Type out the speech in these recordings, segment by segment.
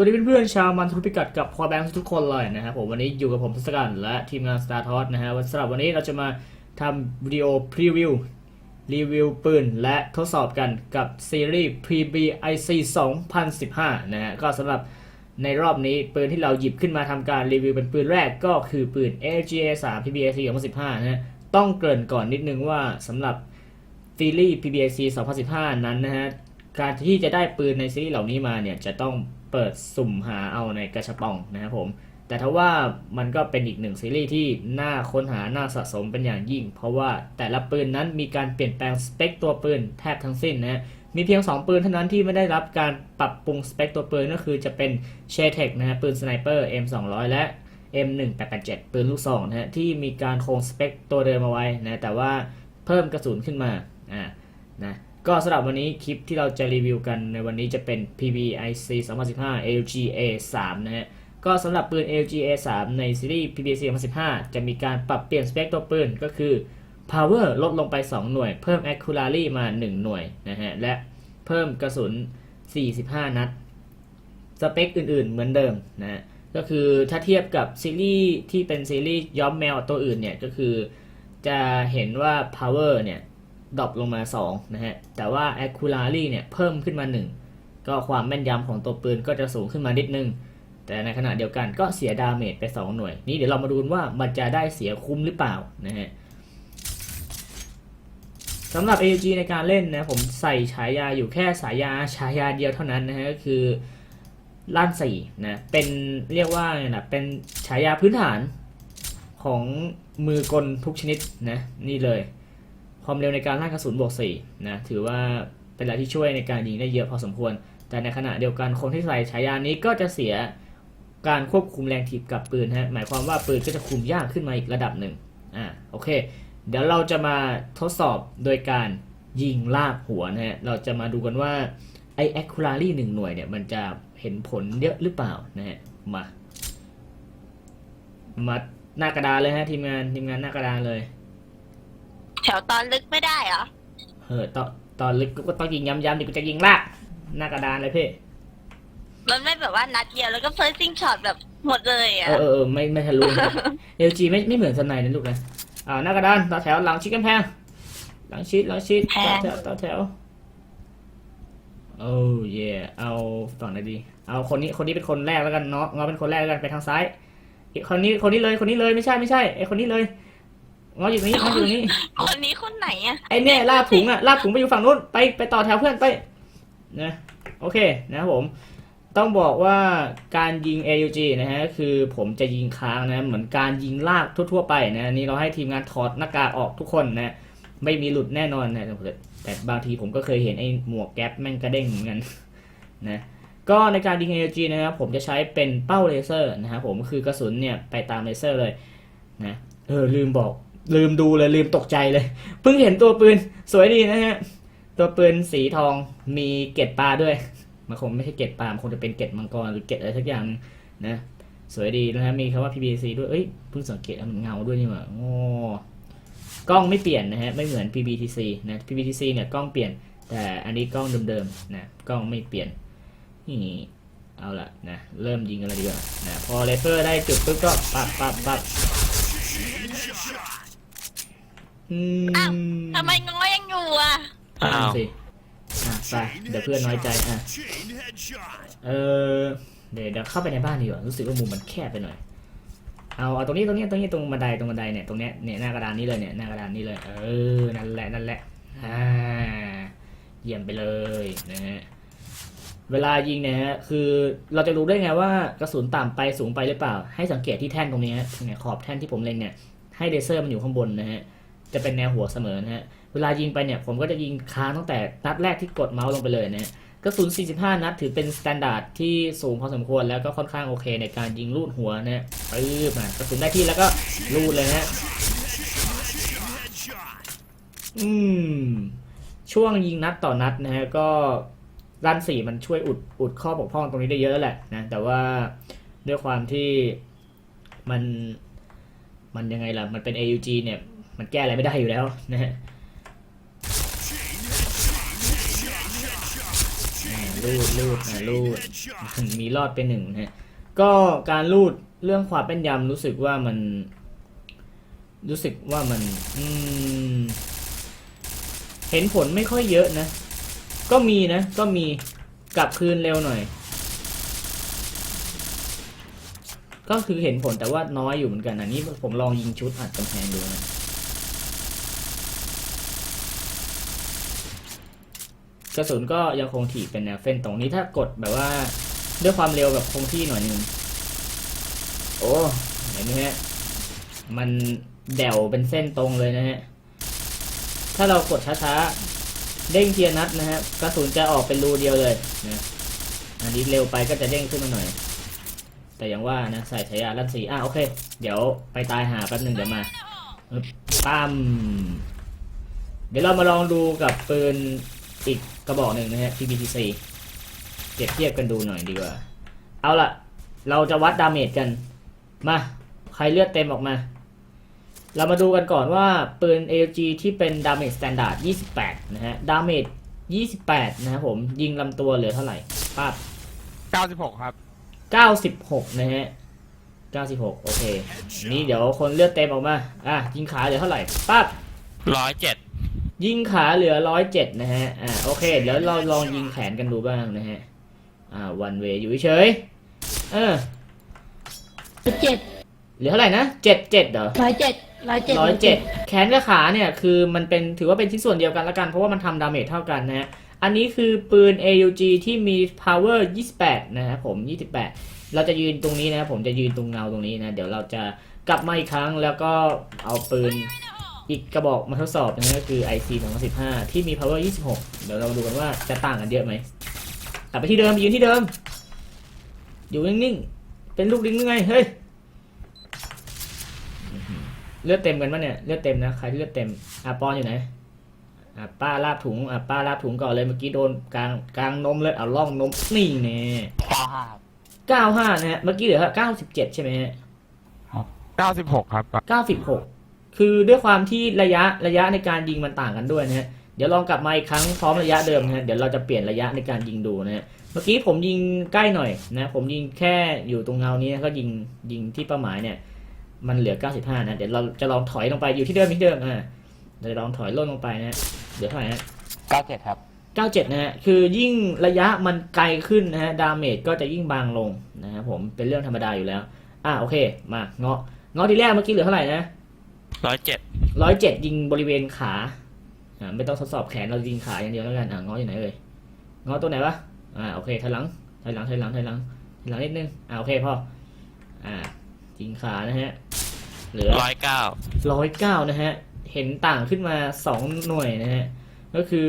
สวัสดีเพื่อนๆชาวมันทุกพิกัดกับพอแบงค์ทุกคนเลยนะครับผมวันนี้อยู่กับผมทศกัณฐ์และทีมงาน Star t o s นะฮะสำหรับวันนี้เราจะมาทำวิดีโอพรีวิวรีวิวปืนและทดสอบกันกับซีรีส์ PBIC 2015 นะฮะก็สำหรับในรอบนี้ปืนที่เราหยิบขึ้นมาทำการรีวิวเป็นปืนแรกก็คือปืน AGA 3 PBIC 2015 นะฮะต้องเกริ่นก่อนนิดนึงว่าสำหรับซีรีส์ PBIC 2015 นั้นนะฮะการที่จะได้ปืนในซีรีส์เหล่านี้มาเนี่ยจะต้อง เปิดสุ่มหาเอาในกระชับปองนะครับผม แต่ถ้าว่ามันก็เป็นอีกหนึ่งซีรีส์ที่น่าค้นหาน่าสะสมเป็นอย่างยิ่ง เพราะว่าแต่ละปืนนั้นมีการเปลี่ยนแปลงสเปคตัวปืนแทบทั้งสิ้นนะมีเพียง 2 ปืนเท่านั้นที่ไม่ได้รับการปรับปรุงสเปคตัวปืนก็คือจะเป็น s h a r t e c นะฮะปืนสไนเปอร์ M200 และ M1887 ปืนลูกซองนะฮะที่มีการคงสเปคตัวเดิมเอาไว้นะแต่ว่าเพิ่มกระสุนขึ้นมาอ่านะ ก็สำหรับวันนี้คลิปที่เราจะรีวิวกันในวันนี้จะเป็น PBIC 2015 LGA 3 นะฮะ ก็สำหรับปืน LGA 3 ในซีรีส์ PBIC 2015 จะมีการปรับเปลี่ยนสเปคตัวปืนก็คือ power ลดลงไป 2 หน่วย เพิ่ม accuracy มา 1 หน่วยนะฮะ และเพิ่มกระสุน 45 นัด สเปคอื่นๆเหมือนเดิมนะฮะ ก็คือถ้าเทียบกับซีรีส์ที่เป็นซีรีส์ย้อมแมวตัวอื่นเนี่ย ก็คือจะเห็นว่า power เนี่ย ดรอปลงมา 2 นะฮะ แต่ว่า accuracy เนี่ย เพิ่มขึ้นมา 1 ก็ความแม่นยำของตัวปืนก็จะสูงขึ้นมานิดนึง แต่ในขณะเดียวกันก็เสียดาเมจไป 2 หน่วย นี้เดี๋ยวเรามาดูนว่ามันจะได้เสียคุ้มหรือเปล่านะฮะสำหรับ AG ในการเล่นนะ ผมใส่ฉายาอยู่แค่ฉายาฉายาเดียวเท่านั้นนะฮะก็คือล้านสี่นะเป็นเรียกว่าไงนะเป็นฉายาพื้นฐานของมือกลทุกชนิดนะนี่เลย ความเร็วในการล่ากกระสุนบวกสี่นะถือว่าเป็นอะไรที่ช่วยในการยิงได้เยอะพอสมควร แต่ในขณะเดียวกันคนที่ใส่ฉายานี้ก็จะเสียการควบคุมแรงถีบกับปืนฮะหมายความว่าปืนก็จะคุมยากขึ้นมาอีกระดับหนึ่งอ่าโอเค เดี๋ยวเราจะมาทดสอบโดยการยิงลากหัวนะฮะเราจะมาดูกันว่าไอ้ accuracy หนึ่งหน่วยเนี่ยมันจะเห็นผลเยอะหรือเปล่านะฮะมามาหน้ากระดานเลยฮะทีมงานทีมงานหน้ากระดานเลย แถวตอนลึกไม่ได้เหรอ เออตอนตอนลึกก็ต้องยิงย้ำๆดิกูจะยิงลากหน้ากระดานเลยพี่มันไม่แบบว่านัดเดียวแล้วก็เฟิร์สซิงช็อตแบบหมดเลยอะ เออเออเออไม่ไม่ทะลุนะ LG ไม่ไม่เหมือนสไนนะลูกนะอ่าหน้ากระดานต่อแถวหลังชิดกำแพงหลังชิดหลังชิดต่อแถวต่อแถวโอ้เย่เอาฝั่งไหนดี เอาคนนี้คนนี้เป็นคนแรกแล้วกันเนาะเงาะเป็นคนแรกแล้วกันไปทางซ้ายอีกคนนี้คนนี้เลยคนนี้เลยไม่ใช่ไม่ใช่ไอคนนี้เลย เงาะอยู่ตรงนี้เงาะอยู่ตรงนี้ คนนี้คนไหนอะไอเนี่ยลากถุงอะลากถุงไปอยู่ฝั่งนู้นไปไปต่อแถวเพื่อนไปนะโอเคนะครับผม ต้องบอกว่าการยิง AUG นะฮะคือผมจะยิงค้างนะเหมือนการยิงลากทั่วๆไปนะอันนี่เราให้ทีมงานถอดหน้ากากออกทุกคนนะไม่มีหลุดแน่นอนนะแต่บางทีผมก็เคยเห็นไอ้หมวกแก๊ปแม่งกระเด้งเหมือนกันนะก็ในการยิง AUG นะครับผมจะใช้เป็นเป้าเลเซอร์นะครับผมคือกระสุนเนี่ยไปตามเลเซอร์เลยนะเออลืมบอก ลืมดูเลยลืมตกใจเลย เพิ่งเห็นตัวปืนสวยดีนะฮะ ตัวปืนสีทองมีเกล็ดปลาด้วย มันคงไม่ใช่เกล็ดปลามันคงจะเป็นเกล็ดมังกรหรือเกล็ดอะไรสักอย่างนะสวยดีนะฮะมีคำว่า PBC ด้วยเอ้ยเพิ่งสังเกตมันเงาด้วยนี่หว่าโอ้กล้องไม่เปลี่ยนนะฮะไม่เหมือน PBTC นะ PBTC เนี่ยกล้องเปลี่ยน แต่อันนี้กล้องเดิมๆนะกล้องไม่เปลี่ยนนี่เอาละนะเริ่มยิงกันเลยดีกว่านะพอเลเซอร์ได้จุดปุ๊บก็ปับปับปับ อืมอ้าวทำไมง้อยังอยู่อะ อ้าวสิอะไปเดี๋ยวเพื่อนน้อยใจอะ Chain headshot. เออเดี๋ยวเดี๋ยวเข้าไปในบ้านดีกว่ารู้สึกว่ามุมมันแคบไปหน่อยเอาเอาตรงนี้ตรงนี้ตรงนี้ตรงบันไดตรงบันไดเนี่ยตรงเนี้ยเนี่ยหน้ากระดานนี้เลยเนี่ยหน้ากระดานนี้เลย เออนั่นแหละนั่นแหละอ่าเยี่ยมไปเลยนะฮะเวลายิงเนี่ยฮะคือเราจะรู้ได้ไงว่ากระสุนต่ำไปสูงไปหรือเปล่า ให้สังเกตที่แท่นตรงนี้ฮะเนี่ยขอบแท่นที่ผมเล็งเนี่ยให้เลเซอร์มันอยู่ข้างบนนะฮะ จะเป็นแนวหัวเสมอนะฮะ เวลายิงไปเนี่ยผมก็จะยิงค้างตั้งแต่นัดแรกที่กดเมาส์ลงไปเลยนะกระสุน 45 นัดถือเป็นสแตนดาร์ดที่สูงพอสมควรแล้วก็ค่อนข้างโอเคในการยิงลูดหัวนะฮะปื๊บมากระสุนได้ที่แล้วก็ลูดเลยนะอืม ช่วงยิงนัดต่อนัดนะฮะก็รันสี่มันช่วยอุดอุดข้อบกพร่องตรงนี้ได้เยอะแหละนะ แต่ว่าด้วยความที่มันมันยังไงล่ะ มันเป็น AUG เนี่ย มันแก้อะไรไม่ได้อยู่แล้วนะฮะลูดลูดลูดมีรอดไปหนึ่งนะฮะก็การลูดเรื่องความเป็นยำรู้สึกว่ามัน รู้สึกว่ามันอืมเห็นผลไม่ค่อยเยอะนะ ก็มีนะ ก็มีกลับคืนเร็วหน่อย ก็คือเห็นผลแต่ว่าน้อยอยู่เหมือนกันอันนี้ผมลองยิงชุดอัดกำแพงดูนะ ระสุนก็ยังคงถีบเป็นแนวเส้นตรงนี้ถ้ากดแบบว่าด้วยความเร็วแบบคงที่หน่อยหนึงโอ้เห็นไหมฮะมันแด่วเป็นเส้นตรงเลยนะฮะถ้าเรากดช้าๆเด้งเทียนัดนะฮะกระสุนจะออกเป็นรูเดียวเลยนะอันนี้เร็วไปก็จะเด้งขึ้นมาหน่อย แต่อย่างว่านะใส่ฉายาลั่นสีอะโอเค เดี๋ยวไปตายหาแป๊บหนึ่งเดี๋ยวมาอึ๊บปั๊มเดี๋ยวเรามาลองดูกับปืนอีก กระบอกหนึ่งนะฮะ PBTC เปรียบเทียบกันดูหน่อยดีกว่า เอาล่ะ เราจะวัดดาเมจกัน มา ใครเลือดเต็มออกมา เรามาดูกันก่อนว่าปืน ALG ที่เป็นดาเมจสแตนดาร์ด28 นะฮะ ดาเมจ28 นะครับผม ยิงลำตัวเหลือเท่าไหร่ป้าบ96 ครับ 96 นะฮะ 96 โอเค นี่เดี๋ยวคนเลือดเต็มออกมา อะ ยิงขาเหลือเท่าไหร่ปั๊บ107 ยิงขาเหลือ107นะฮะ อะโอเค เดี๋ยวเราลองยิงแขนกันดูบ้างนะฮะ อ่าวันเวอยู่เฉยๆเออเจ็ดเหลือเท่าไหร่นะ77เหรอร้อยเจ็ดร้อยเจ็ดร้อยเจ็ดแขนกับขาเนี่ยคือมันเป็นถือว่าเป็นชิ้นส่วนเดียวกันละกัน เพราะว่ามันทำดาเมจเท่ากันนะฮะ อันนี้คือปืน AUG ที่มี power 28 นะครับผม 28 เราจะยืนตรงนี้นะครับผมจะยืนตรงเงาตรงนี้นะ เดี๋ยวเราจะกลับมาอีกครั้งแล้วก็เอาปืน อีกกระบอกมาทดสอบนะฮะก็คือ IC 2015 ที่มี power 26 เดี๋ยวเราดูกันว่าจะต่างกันเยอะไหมกลับไปที่เดิมยืนที่เดิม อยู่นิ่งๆ เป็นลูกลิงหรือไง เฮ้ย เลือดเต็มกันปะเนี่ย เลือดเต็มนะ ใครที่เลือดเต็มอะปอนอยู่ไหนอะป้าลาบถุงอะป้าลาบถุงก่อนเลย เมื่อกี้โดนกลางกลางนมเลยเอาล่องนมนี่แน่95เก้าห้านะฮะ เมื่อกี้เหลือเก้าสิบเจ็ดใช่ไหมฮะ96ครับเก้าสิบหก คือด้วยความที่ระยะระยะในการยิงมันต่างกันด้วยนะฮะเดี๋ยวลองกลับมาอีกครั้งพร้อมระยะเดิมนะฮะเดี๋ยวเราจะเปลี่ยนระยะในการยิงดูนะฮะเมื่อกี้ผมยิงใกล้หน่อยนะผมยิงแค่อยู่ตรงเงานี้นะก็ยิงยิงที่เป้าหมายเนี่ย มันเหลือ 95 นะ เดี๋ยวเราจะลองถอยลงไปอยู่ที่เดิมที่เดิมอ่าเราจะลองถอยล่นลงไปนะฮะเหลือเท่าไหร่ฮะ97 ครับ 97 นะฮะคือยิ่งระยะมันไกลขึ้นนะฮะดาเมจก็จะยิ่งบางลงนะครับผมเป็นเรื่องธรรมดาอยู่แล้วอ่าโอเคมาเงาะเงาะทีแรกเมื่อกี้เหลือเท่าไหร่นะ 107 107ยิงบริเวณขาอ่าไม่ต้องทดสอบแขนเรายิงขาอย่างเดียวแล้วกันอ่าเงาะอยู่ไหนเอ่ยเงาะตัวไหนวะอ่าโอเคถอยหลังถอยหลังถอยหลังถอยหลังถอยหลังนิดนึงอ่าโอเคพ่ออ่ายิงขานะฮะเหลือ109ร้อยเก้านะฮะเห็นต่างขึ้นมาสองหน่วยนะฮะก็คือ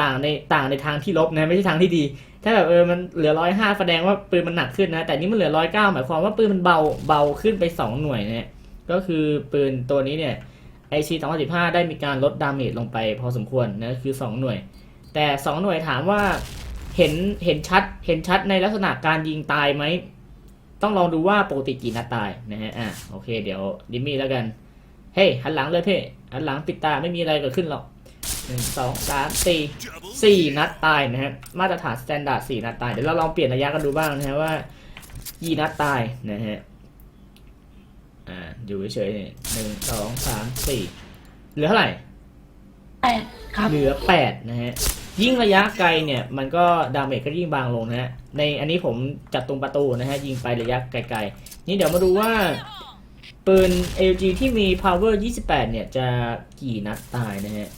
ต่างในต่างในทางที่ลบนะไม่ใช่ทางที่ดี ถ้าแบบเออมันเหลือร้อยห้าแสดงว่าปืนมันหนักขึ้นนะ แต่นี่มันเหลือร้อยเก้าหมายความว่าปืนมันเบาเบาขึ้นไปสองหน่วยนะฮะ ก็คือปืนตัวนี้เนี่ยไอซีสองสิบห้าได้มีการลดดาเมจลงไปพอสมควรนะคือสองหน่วย แต่สองหน่วยถามว่าเห็นเห็นชัดเห็นชัดในลักษณะการยิงตายไหม ต้องลองดูว่าปกติกี่นัดตายนะฮะอะโอเคเดี๋ยวดิมมี่แล้วกัน เฮ้ยหันหลังเลยเพ่หันหลังปิดตาไม่มีอะไรเกิดขึ้นหรอกหนึ่งสองสามสี่สี่นัดตายนะฮะมาตรฐานสแตนดาร์ดสี่นัดตายเดี๋ยวเราลองเปลี่ยนระยะกันดูบ้างนะฮะว่ากี่นัดตายนะฮะ อ่าอยู่เฉยๆเนี่ยหนึ่งสองสามสี่เหลือเท่าไหร่แปดครับเหลือแปดนะฮะยิ่งระยะไกลเนี่ยมันก็ดาเมจก็ยิ่งบางลงนะฮะในอันนี้ผมจัดตรงประตูนะฮะยิงไประยะไกลๆ นี่เดี๋ยวมาดูว่าปืน LG ที่มี power 28 เนี่ยจะกี่นัดตายนะฮะ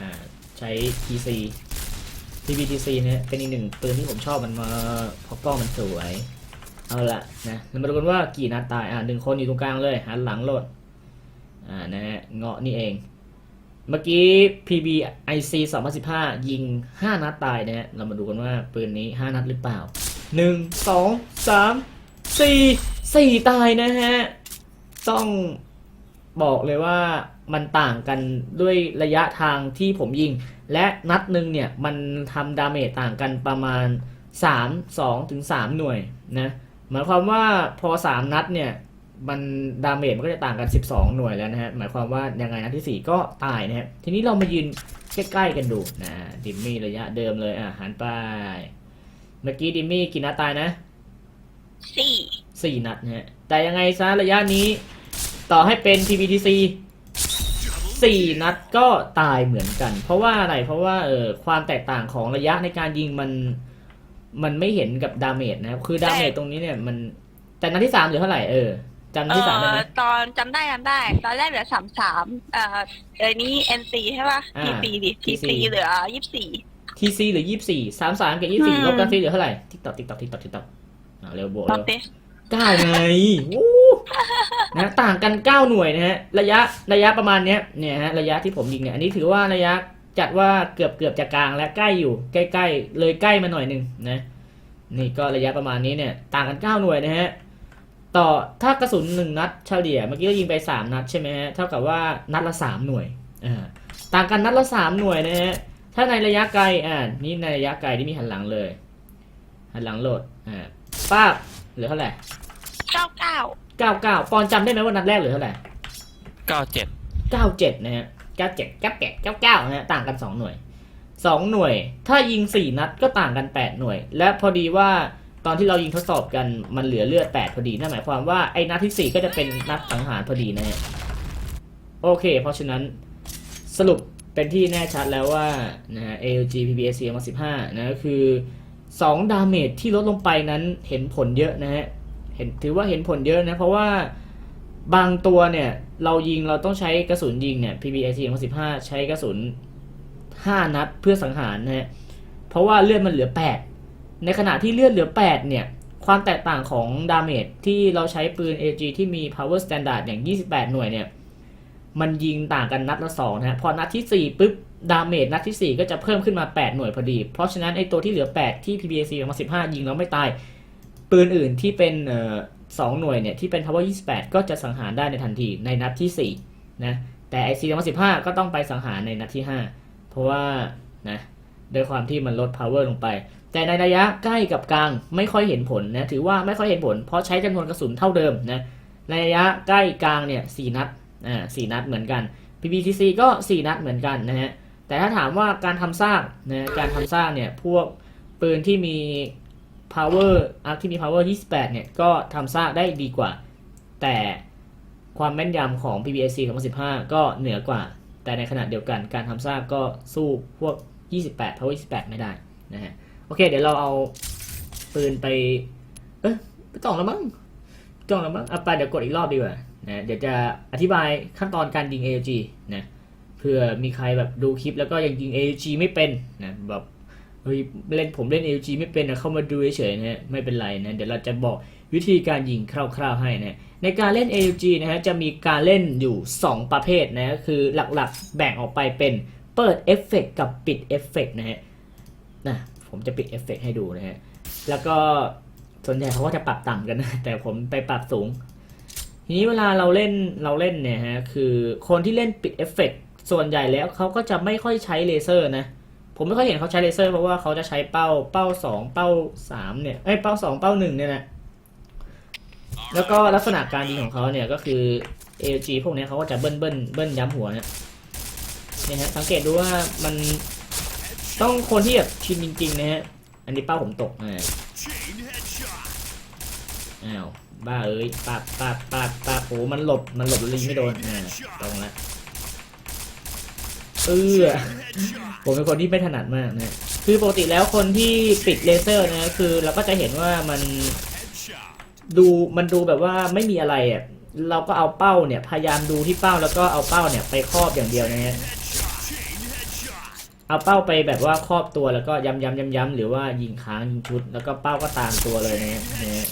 อ่าใช้ TC TBTC นะฮะเป็นอีกหนึ่งปืนที่ผมชอบมันมาเพราะกล้องมันสวย เอาละนะมาดูกันว่ากี่นัดตาย อ่าหนึ่งคนอยู่ตรงกลางเลยหันหลังโหลด อ่านะฮะเงาะนี่เอง เมื่อกี้ PBIC 2015 ยิง 5 นัดตายนะฮะ เรามาดูกันว่าปืนนี้ 5 นัดหรือเปล่า 1 2 3 4 4 ตายนะฮะ ต้องบอกเลยว่ามันต่างกันด้วยระยะทางที่ผมยิง และนัดหนึ่งเนี่ย มันทำดาเมจต่างกันประมาณ 3 2ถึง3หน่วยนะ หมายความว่าพอ 3 นัดเนี่ยมันดาเมจมันก็จะต่างกัน 12 หน่วยแล้วนะฮะ หมายความว่ายังไงนัดที่ 4 ก็ตายนะฮะ ทีนี้เรามายืนใกล้ๆกันดูนะดิมมี่ระยะเดิมเลยอะหันไป เมื่อกี้ดิมมี่กี่นัดตายนะสี่สี่นัดนะฮะ แต่ยังไงซะระยะนี้ต่อให้เป็น PVTC สี่นัดก็ตายเหมือนกัน เพราะว่าอะไรเพราะว่าเออความแตกต่างของระยะในการยิงมัน มันไม่เห็นกับดาเมจนะครับ คือดาเมจตรงนี้เนี่ยมัน แต่นัดที่สามเหลือเท่าไหร่เออจำนัดเอ่ที่สามได้อไหมตอนจำได้จำได้ ตอนแรกเหลือสามสามเอ่อเออนี้เอ็นซีใช่ป่ะอ่าทีซีดิที TC ซีเหลือยี่สิบสี่ทีซีเหลือยี่สี่สามสามกับยี่สี่อืมลบกันซีเหลือเท่าไหร่ติ๊กตอกติ๊กตอกติ๊กตอกติ๊กตอกอ่าเร็วบวกลอเร็งวเตเก้าไงวู้นะต่างกันเก้าหน่วยนะฮะระยะระยะประมาณเนี้ยเนี่ยฮะระยะที่ผมยิงเนี่ยอันนี้ถือว่าระยะ จัดว่าเกือบเกือบจะกลางและใกล้อยู่ใกล้ๆ เลยใกล้มาหน่อยหนึ่งนะนี่ก็ระยะประมาณนี้เนี่ยต่างกันเก้าหน่วยนะฮะต่อถ้ากระสุนหนึ่งนัดเฉลี่ยเมื่อกี้เรายิงไปสามนัดใช่ไหมฮะเท่ากับว่านัดละสามหน่วยอ่าต่างกันนัดละสามหน่วยนะฮะถ้าในระยะไกลอ่านี่ในระยะไกลที่มีหันหลังเลย หันหลังโหลดอ่าป้าบเหลือเท่าไหร่เก้าเก้าเก้าเก้าปอนจำได้ไหมว่านัดแรกเหลือเท่าไหร่เก้าเจ็ดเก้าเจ็ดนะฮะ เก้าเจ็ดเก้าแปดเก้าเก้านะฮะต่างกันสองหน่วยสองหน่วย ถ้ายิงสี่นัดก็ต่างกันแปดหน่วย และพอดีว่าตอนที่เรายิงทดสอบกันมันเหลือเลือดแปดพอดีนั่นหมายความว่าไอ้นัดที่สี่ก็จะเป็นนัดสังหารพอดีนะฮะโอเค เพราะฉะนั้นสรุปเป็นที่แน่ชัดแล้วว่านะฮะ ALG PBSC มา15นะก็คือ2ดาเมจที่ลดลงไปนั้นเห็นผลเยอะนะฮะเห็นถือว่าเห็นผลเยอะนะ เพราะว่า บางตัวเนี่ย เรายิงเราต้องใช้กระสุนยิงเนี่ย PBS 15 ใช้กระสุน 5 นัดเพื่อสังหารนะฮะเพราะว่าเลือดมันเหลือ 8 ในขณะที่เลือดเหลือ 8 เนี่ย ความแตกต่างของดาเมจที่เราใช้ปืน AG ที่มี power standard อย่าง 28 หน่วยเนี่ย มันยิงต่างกันนัดละ2นะฮะพอนัดที่ 4 ปุ๊บดาเมจนัดที่ 4 ก็จะเพิ่มขึ้นมา 8 หน่วยพอดี เพราะฉะนั้นไอตัวที่เหลือ 8 ที่ PBAC ออกมา15 ยิงแล้วไม่ตาย ปืนอื่นที่เป็นเอ่อ สองหน่วยเนี่ยที่เป็น power 28 ก็จะสังหารได้ในทันทีในนัดที่4นะแต่ไอซีมา15 ก็ต้องไปสังหารในนัดที่ 5 เพราะว่านะด้วยความที่มันลด power ลงไป แต่ในระยะใกล้กับกลางไม่ค่อยเห็นผลนะถือว่าไม่ค่อยเห็นผล เพราะใช้จำนวนกระสุนเท่าเดิมนะในระยะใกล้กลางเนี่ยสนัดอ่าสนัดเหมือนกัน PBTC ก็ 4 นัดเหมือนกันนะฮะแต่ถ้าถามว่าการทำซากนะการทำซากเนี่ยพวกปืนที่มี power อาร์คที่มี power 28 เนี่ย ก็ทำซากได้ดีกว่า แต่ความแม่นยำของ PBSC 2015 ก็เหนือกว่า แต่ในขณะเดียวกันการทำซากก็สู้พวก 28 power 28 ไม่ได้นะฮะ โอเค เดี๋ยวเราเอาปืนไป เอ้ยไม่ต้องแล้วมั้งไม่ต้องแล้วมั้งเอาไปเดี๋ยวกดอีกรอบดีกว่านะเดี๋ยวจะอธิบายขั้นตอนการยิง AUG นะเพื่อมีใครแบบดูคลิปแล้วก็ยังยิง AUG ไม่เป็นนะแบบ เฮ้ยเล่นผมเล่น LG ไม่เป็นนะเข้ามาดูเฉยๆนะฮะไม่เป็นไรนะเดี๋ยวเราจะบอกวิธีการยิงคร่าวๆให้นะในการเล่น LG นะฮะจะมีการเล่นอยู่ 2 ประเภทนะคือหลักๆแบ่งออกไปเป็นเปิดเอฟเฟกกับปิดเอฟเฟกนะฮะนะผมจะปิดเอฟเฟกให้ดูนะฮะแล้วก็ส่วนใหญ่เขาก็จะปรับต่ำกันนะแต่ผมไปปรับสูง ทีนี้เวลาเราเล่นเราเล่นเนี่ยฮะคือคนที่เล่นปิดเอฟเฟกส่วนใหญ่แล้วเขาก็จะไม่ค่อยใช้เลเซอร์นะ ผมไม่ค่อยเห็นเขาใช้เลเซอร์เพราะว่าเขาจะใช้เป้าเป้าสองเป้าสามเนี่ยเอ้ยเป้าสองเป้าหนึ่งเนี่ยนะแล้วก็ลักษณะการยิงของเขาเนี่ยก็คือ AG พวกเนี้ยเขาก็จะเบิ้ลเบิ้ลเบิ้ลย้ำหัวเนี่ยเนี่ยฮะสังเกตดูว่ามันต้องคนที่แบบชินจริงๆนะฮะอันนี้เป้าผมตกอ่าอ้าวบ้าเอ้ยปาดปาดปาดปาดโอ้มันหลบมันหลบลิงไม่โดนอ่าตรงละ เออผมเป็นคนที่ไม่ถนัดมากนะคือปกติแล้วคนที่ปิดเลเซอร์นะคือเราก็จะเห็นว่ามันดูมันดูแบบว่าไม่มีอะไรอะเราก็เอาเป้าเนี่ย พยายามดูที่เป้าแล้วก็เอาเป้าเนี่ยไปครอบอย่างเดียวนะฮะเอาเป้าไปแบบว่าครอบตัวแล้วก็ย้ำย้ำย้ำย้ำหรือว่ายิงค้างยิงชุด แล้วก็เป้าก็ตามตัวเลยนะฮะ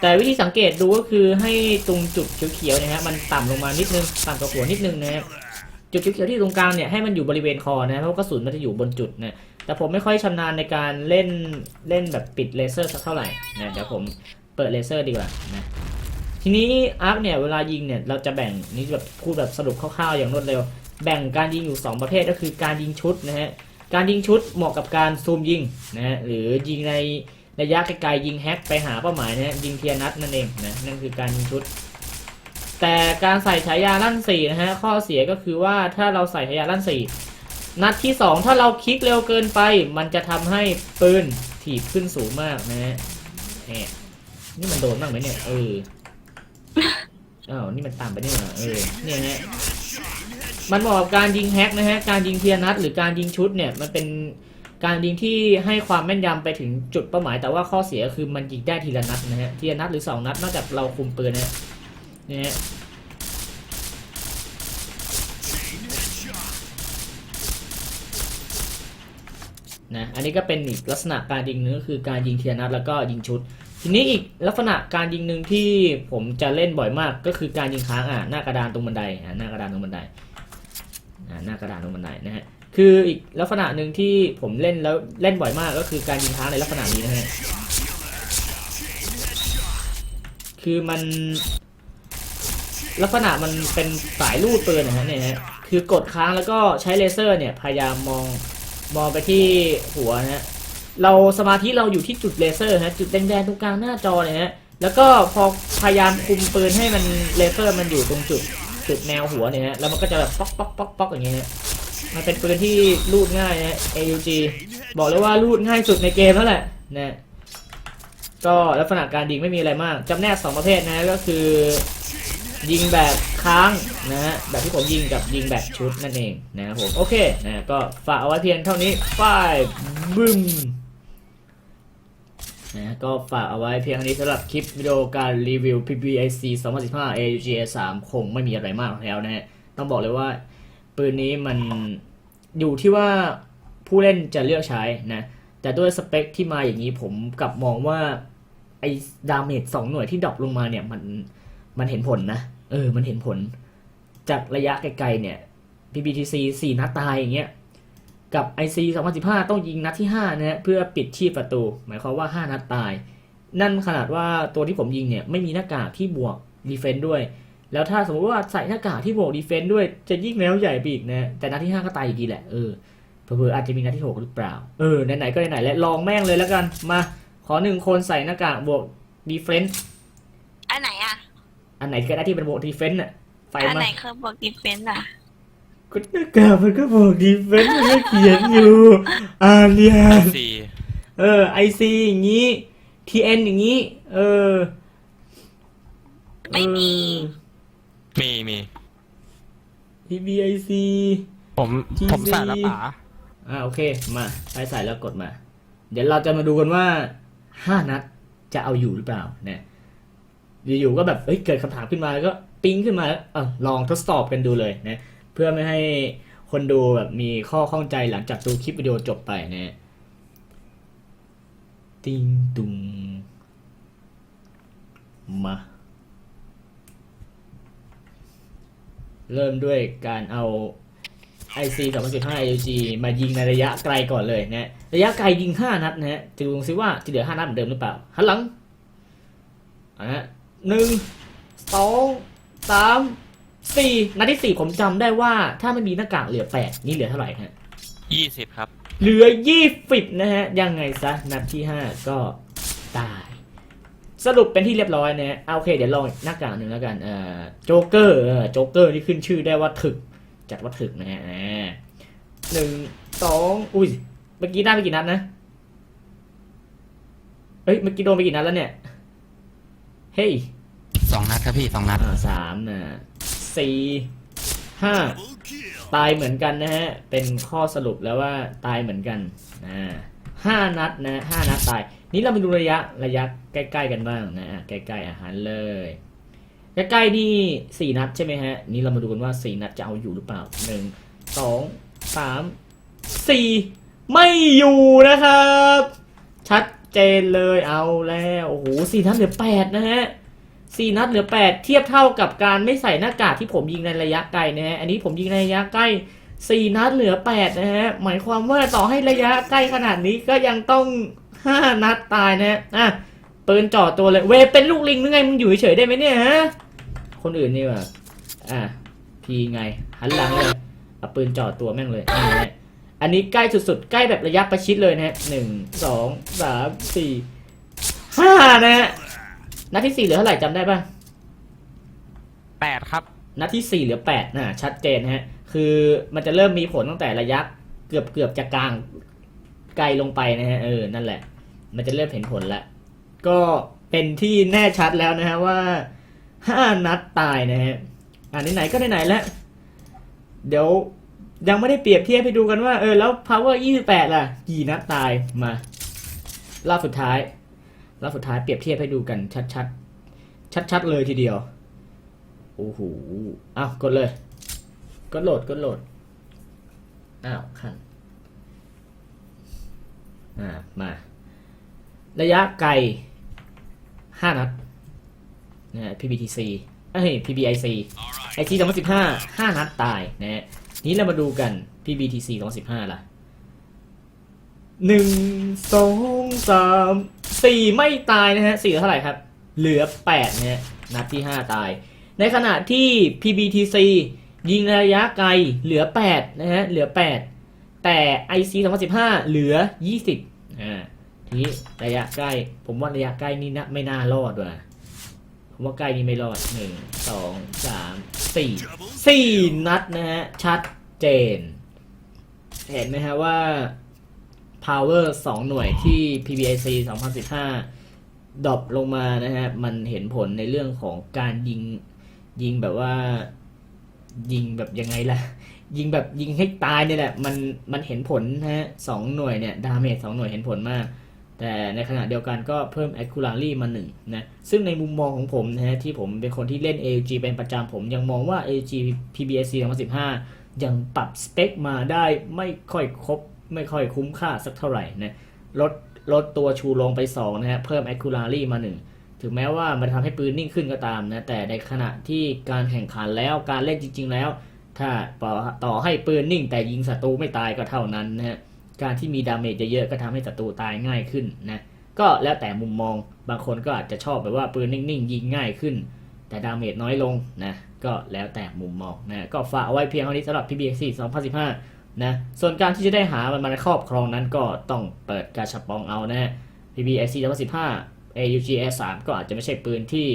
แต่วิธีสังเกตดูก็คือให้ตรงจุดเขียวๆนะฮะมันต่ำลงมานิดนึงต่ำกว่าหัวนิดนึงนะฮะจุดเขียวๆที่ตรงกลางเนี่ยให้มันอยู่บริเวณคอนะเพราะกระสุนมันจะอยู่บนจุดนะแต่ผมไม่ค่อยชำนาญในการเล่นเล่นแบบปิดเลเซอร์สักเท่าไหร่นะเดี๋ยวผมเปิดเลเซอร์ดีกว่านะทีนี้อาร์คเนี่ยเวลายิงเนี่ยเราจะแบ่งนี่แบบพูดแบบสรุปคร่าวๆอย่างรวดเร็ว แบ่งการยิงอยู่ 2 ประเภทก็คือการยิงชุดนะฮะการยิงชุดเหมาะกับการซูมยิงนะฮะหรือยิงใน ระยะไกลๆยิงแฮกไปหาเป้าหมายนะฮะยิงเทียนัดนั่นเองนะนั่นคือการยิงชุด แต่การใส่ฉายาลั่นสี่นะฮะข้อเสียก็คือว่าถ้าเราใส่ฉายาลั่นสี่นัดที่สองถ้าเราคลิกเร็วเกินไป มันจะทำให้ปืนถีบขึ้นสูงมากนะฮะแหมนี่มันโดนบ้างไหมเนี่ยเอออ้าวนี่มันต่ำไปนี่หว่าเออเนี่ยฮะมันเหมาะกับการยิงแฮกนะฮะการยิงเทียนัดหรือการยิงชุดเนี่ยมันเป็น การยิงที่ให้ความแม่นยำไปถึงจุดเป้าหมาย แต่ว่าข้อเสียคือมันยิงได้ทีละนัดนะฮะทีละนัดหรือสองนัดนอกจากเราคุมปืนนะฮะนี่ฮะนะอันนี้ก็เป็นอีกลักษณะการยิงหนึงก็คือการยิงเทียนัดแล้วก็ยิงชุด ทีนี้อีกลักษณะการยิงหนึ่งที่ผมจะเล่นบ่อยมาก ก็คือการยิงค้างอะหน้ากระดานตรงบันไดอะหน้ากระดานตรงบันไดอะหน้ากระดานตรงบันไดนะฮะ คืออีกลักษณะหนึ่งที่ผมเล่นแล้วเล่นบ่อยมากก็คือการยิงค้าในลักษณะนี้นะฮะคือมัน ลักษณะมันเป็นสายลูดปืนนะฮะเนี่ยฮะคือกดค้างแล้วก็ใช้เลเซอร์เนี่ยพยายามมองมองไปที่หัวนะฮะเราสมาธิเราอยู่ที่จุดเลเซอร์ฮะจุดแดงๆตรงกลางหน้าจอเนี่ยฮะแล้วก็พอพยายามคุมปืนให้มันเลเซอร์มันอยู่ตรงจุดจุดแนวหัวเนี่ยฮะแล้วมันก็จะแบบป๊อกป๊อกป๊อกป๊อกอย่างเงี้ย มันเป็นปืนที่ลูดง่ายนะ AUG บอกเลยว่าลูดง่ายสุดในเกมแล้วแหละนะก็ลักษณะการยิงไม่มีอะไรมากจำแนกสองประเภทนะก็คือ ยิงแบบค้างนะฮะแบบที่ผมยิงกับยิงแบบชุดนั่นเองนะครับผมโอเคนะก็ฝากเอาไว้เพียงเท่านี้ป้ายบึ้มนะก็ฝากเอาไว้เพียงเท่านี้สำหรับคลิปวิดีโอการรีวิว PPIC 2015 AUG 3คงไม่มีอะไรมากแล้วนะฮะต้องบอกเลยว่า ปืนนี้มันอยู่ที่ว่าผู้เล่นจะเลือกใช้นะ แต่ด้วยสเปคที่มาอย่างนี้ผมกลับมองว่า ไอ้ดาเมจสองหน่วยที่ดรอปลงมาเนี่ยมันมันเห็นผลนะ เออ มันเห็นผล จากระยะไกลๆเนี่ย PPTC 4นัดตายอย่างเงี้ย กับ IC 2015 ต้องยิงนัดที่5นะฮะเพื่อปิดชีพประตู หมายความว่า 5 นัดตาย นั่นขนาดว่าตัวที่ผมยิงเนี่ยไม่มีหน้ากากที่บวกดีเฟนต์ด้วย แล้วถ้าสมมติว่าใส่หน้ากากที่บวกดีเฟนต์ด้วยจะยิ่งแล้วใหญ่ไปอีกนะแต่นัดที่ 5 ก็ตายอยู่ดีแหละเออเผื่อๆอาจจะมีนัดที่ 6 หรือเปล่า เออไหนๆก็ไหนๆแล้วลองแม่งเลยแล้วกันมาขอหนึ่งคนใส่หน้ากากบวกดีเฟนต์อันไหนอะ อันไหนก็ได้ที่เป็นบวกดีเฟนต์น่ะไฟอันมาไหนคือบอกดิเฟนต์อะก็หน้ากากมันก็บอกดีเฟนต์มันก็เขียนอยู่อ่านเนี่ยสี่เออไอซีอย่างงี้ทีเอ็นอย่างงี้ เออ ไม่มี มีมีทีบีไอซีผม GC ผมใส่แล้วป๋าอ่าโอเคมาไปใส่แล้วกดมา เดี๋ยวเราจะมาดูกันว่าห้านัดจะเอาอยู่หรือเปล่าเนี่ยอยู่ๆก็แบบเอ้ยเกิดคำถามขึ้นมาแล้วก็ปิ๊งขึ้นมาแล้วเออลองทดสอบกันดูเลยนะเพื่อไม่ให้คนดูแบบมีข้อข้องใจหลังจากดูคลิปวิดีโอจบไปนะติงตุงมา เริ่มด้วยการเอา IC 2015 AUG มายิงในระยะไกลก่อนเลยนะระยะไกลยิง 5 นัดนะฮะจะดูซิว่าจะเหลือ 5 นัดเหมือนเดิมหรือเปล่าหันหลังอะฮะหนึ่งสองสามสี่นัดที่สี่ผมจำได้ว่า ถ้าไม่มีหน้ากากเหลือแปดนี่เหลือเท่าไหร่ฮะยี่สิบครับ เหลือยี่สิบนะฮะ ยังไงซะ นัดที่ห้าก็ตาย สรุปเป็นที่เรียบร้อยนะฮะเอาโอเค เดี๋ยวลองอีกหน้ากากหนึ่งแล้วกันเอ่อโจ๊กเกอร์เออโจ๊กเกอร์ที่ขึ้นชื่อได้ว่าถึก จัดว่าถึกนะฮะอ่าหนึ่งสองอุ้ยเมื่อกี้ได้ไปกี่นัดนะเอ้ยเมื่อกี้โดนไปกี่นัดแล้วเนี่ยเฮ้ยสองนัดครับพี่สองนัดอ่าสามนะสี่ห้าตายเหมือนกันนะฮะ เป็นข้อสรุปแล้วว่าตายเหมือนกันอ่า ห้านัดนะห้านัดตาย นี่เรามาดูระยะระยะใกล้ๆกันบ้างนะอะใกล้ๆอาหารเลยใกล้ๆนี่สี่นัดใช่ไหมฮะ นี่เรามาดูกันว่าสี่นัดจะเอาอยู่หรือเปล่าหนึ่งสองสามสี่ไม่อยู่นะครับ ชัดเจนเลยเอาแล้วโอ้โหสี่นัดเหลือแปดนะฮะสี่นัดเหลือแปดเทียบเท่ากับการไม่ใส่หน้ากากที่ผมยิงในระยะไกลนะฮะอันนี้ผมยิงในระยะใกล้ สี่นัดเหลือแปดนะฮะ หมายความว่าต่อให้ระยะใกล้ขนาดนี้ก็ยังต้องห้านัดตายนะฮะอะปืนจ่อตัวเลย เวเป็นลูกลิงหรือไงมึงอยู่เฉยๆได้ไหมเนี่ยฮะ คนอื่นนี่ว่ะอะพีไง หันหลังเลยเอาปืนจ่อตัวแม่งเลยนี่นะฮะอันนี้ใกล้สุดๆ ใกล้แบบระยะประชิดเลยนะฮะหนึ่งสองสามสี่ห้านะฮะนัดที่สี่เหลือเท่าไหร่จำได้ป่ะแปดครับ นัดที่สี่เหลือแปดนะชัดเจนฮะ คือมันจะเริ่มมีผลตั้งแต่ระยะเกือบเกือบจะกลางไกลลงไปนะฮะเออนั่นแหละ มันจะเริ่มเห็นผลแล้ว ก็เป็นที่แน่ชัดแล้วนะฮะว่าห้านัดตายนะฮะอ่าไหนๆก็ไหนๆแล้ว เดี๋ยวยังไม่ได้เปรียบเทียบให้ดูกันว่าเออแล้ว power 28 ล่ะ กี่นัดตายมารอบสุดท้ายรอบสุดท้ายเปรียบเทียบให้ดูกันชัดๆชัดๆเลยทีเดียวโอ้โหอ้าวกดเลย กดโหลดกดโหลด อ้าวขันอ่ามา ระยะไกล5นัดนะฮะ PBTC เอ้ย PBIC ไอที2015 5 นัดตายนะฮะนี้เรามาดูกัน PBTC 2015 ล่ะหนึ่งสองสามสี่ไม่ตายนะฮะสี่เหลือเท่าไหร่ครับ เหลือแปดนะฮะนัดที่ห้าตาย ในขณะที่ PBTC ยิงระยะไกลเหลือ 8 นะฮะ เหลือ 8 แต่ IC 2015 เหลือ 20 อ่า ทีนี้ระยะใกล้ ผมว่าระยะใกล้นี่นะไม่น่ารอดว่ะ ผมว่าใกล้นี่ไม่รอด 1 2 3 4 4 นัดนะฮะ ชัดเจน เห็นไหมฮะว่า power 2 หน่วยที่ PBIC 2015ดรอปลงมานะฮะ มันเห็นผลในเรื่องของการยิงยิงแบบว่า ยิงแบบยังไงล่ะ ยิงแบบยิงให้ตายเนี่ยแหละ มันมันเห็นผลนะฮะสองหน่วยเนี่ยดาเมจสองหน่วยเห็นผลมาก แต่ในขณะเดียวกันก็เพิ่ม accuracy มาหนึ่งนะ ซึ่งในมุมมองของผมนะฮะที่ผมเป็นคนที่เล่น AUG เป็นประจำผมยังมองว่า AUG PBSC 2015 ยังปรับสเปคมาได้ไม่ค่อยครบ ไม่ค่อยคุ้มค่าสักเท่าไหร่นะลดลดตัวชูลงไป2นะฮะเพิ่ม accuracy มา1 ถึงแม้ว่ามันทำให้ปืนนิ่งขึ้นก็ตามนะแต่ในขณะที่การแข่งขันแล้วการเล่นจริง ๆ แล้ว ถ้าต่อให้ปืนนิ่ง แต่ยิงศัตรูไม่ตายก็เท่านั้นนะฮะการที่มีดาเมจเยอะๆก็ทำให้ศัตรูตายง่ายขึ้นนะก็แล้วแต่มุมมองบางคนก็อาจจะชอบแบบว่าปืนนิ่งๆ ยิงง่ายขึ้น แต่ดาเมจน้อยลงนะก็แล้วแต่มุมมองนะก็ฝากเอาไว้เพียงเท่านี้สำหรับ PBX 2015นะส่วนการที่จะได้หามันมาครอบครองนั้นก็ต้องเปิดกาชาปองเอานะ PBX 2015 AUG S3 ก็อาจจะไม่ใช่ปืนที่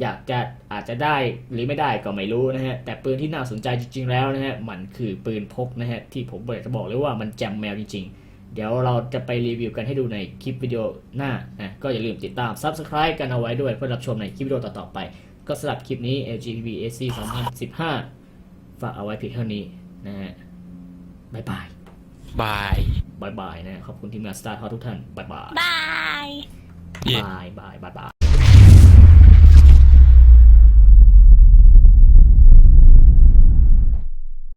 อยากจะอาจจะได้หรือไม่ได้ก็ไม่รู้นะฮะแต่ปืนที่น่าสนใจจริง ๆ แล้วนะฮะมันคือปืนพกนะฮะที่ผมอยากจะบอกเลยว่ามันแจมแมวจริง ๆ เดี๋ยวเราจะไปรีวิวกันให้ดูในคลิปวิดีโอหน้านะก็อย่าลืมติดตาม Subscribe กันเอาไว้ด้วยเพื่อรับชมในคลิปวิดีโอต่อๆไป ก็สำหรับคลิปนี้ LGPB AC 2015 ฝากเอาไว้เพียงเท่านี้นะฮะบายบายบายบายบายนะขอบคุณทีมงาน Star ทอทุกท่านบายบายบาย เย่บาย